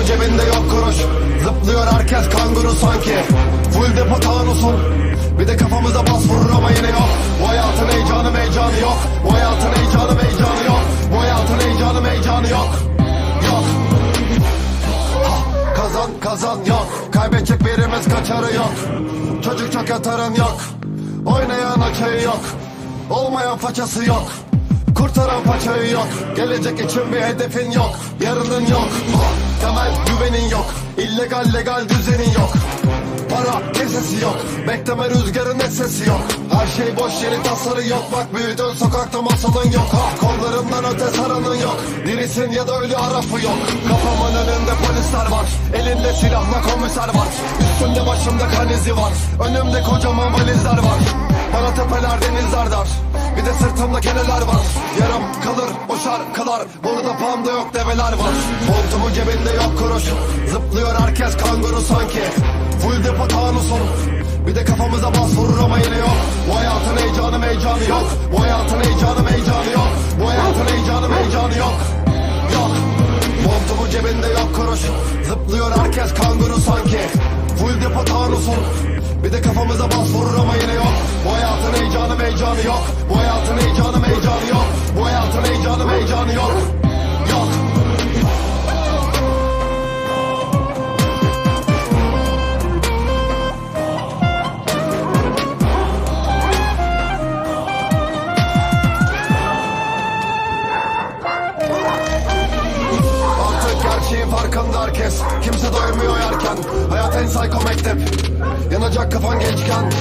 Montumun cebinde yok kuruş. Zıplıyor herkes kanguru sanki. Full depo tanusun Bir de kafamıza bas vurur ama yine yok. Bu hayatın heyecanı heyecanı yok. Bu hayatın heyecanı heyecanı yok. Bu hayatın heyecanı heyecanı yok. Yok. Ha, Kazan kazan yok. Kaybedecek birimiz kaçarı yok. Çocuk çok yatarın yok. Oynayan açayı yok. Olmayan façası yok Yok. Gelecek için bir hedefin yok. Yarının yok. Temel güvenin yok. İllegal legal düzenin yok. Para kesesi yok. Bekleme rüzgarın sesi yok. Her şey boş yeri tasarı yok. Bak büyüdün sokakta masalın yok. Ha, Kollarımdan öte saranın yok. Dirisin ya da ölü arafı yok. Kafamın önünde polisler var. Elinde silahla komiser var. Üstümde başımda kan izi var. Önümde kocaman valizler var. Bana tepeler denizler dar. Bir de sırtımda keneler var. Yarım Montumun cebinde yok kuruş. Zıplıyor herkes kanguru sanki. Full depo tanusun Bir de kafamıza bas vurur ama yine yok. Bu hayatın heyecanı heyecanı yok. Bu hayatın heyecanı heyecanı yok. Bu hayatın heyecanı heyecanı yok. Yok. Montumun cebinde yok kuruş. Zıplıyor herkes kanguru sanki. Full depo tanusun Bir de kafamıza bas vurur Gerçeğin farkında herkes. Kimse doymuyor yerken. Hayat en psycho mektep. Yanacak kafan gençken.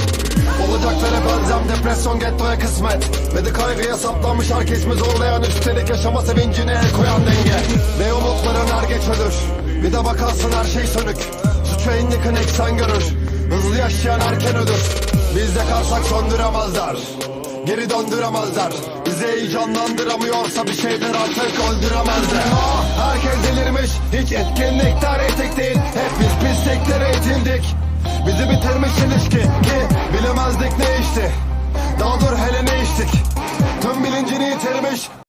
Olacaklara benzem depresyon gettoya kısmet. Ve de kaygıya saplanmış herkes mi zorlayan? Üstelik yaşama sevincine el koyan denge. Ne umutların er geç ölür. Bir de bakarsın her şey sönük. Suçu en yakın eksen görür. Hızlı yaşayan erken ölür Biz yakarsak söndüremezler. Geri döndüremezler. Bizi heyecanlandıramıyorsa bir şeyler artık öldüremezler. Ah, Herkes delirmiş. Hiç etkinlikten etik değil. Hep biz pisliklere eğitildik Bizi bitirmiş ilişki Ki bilemezdik ne işti Daha dur hele ne içtik. Tüm bilincini yitirmiş